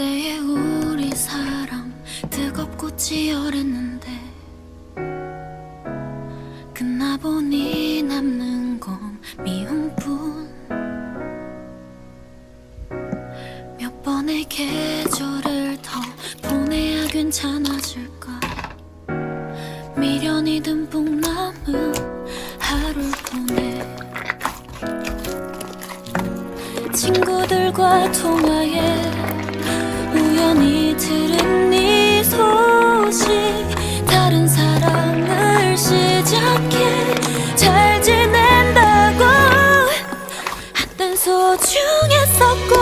그때의 우리 사랑 뜨겁고 치열했는데 끝나보니 남는 건 미움뿐. 몇 번의 계절을 더 보내야 괜찮아질까? 미련이 듬뿍 남은 하루 보내. 친구들과 통화해 잘 지낸다고? 한땐 소중했었고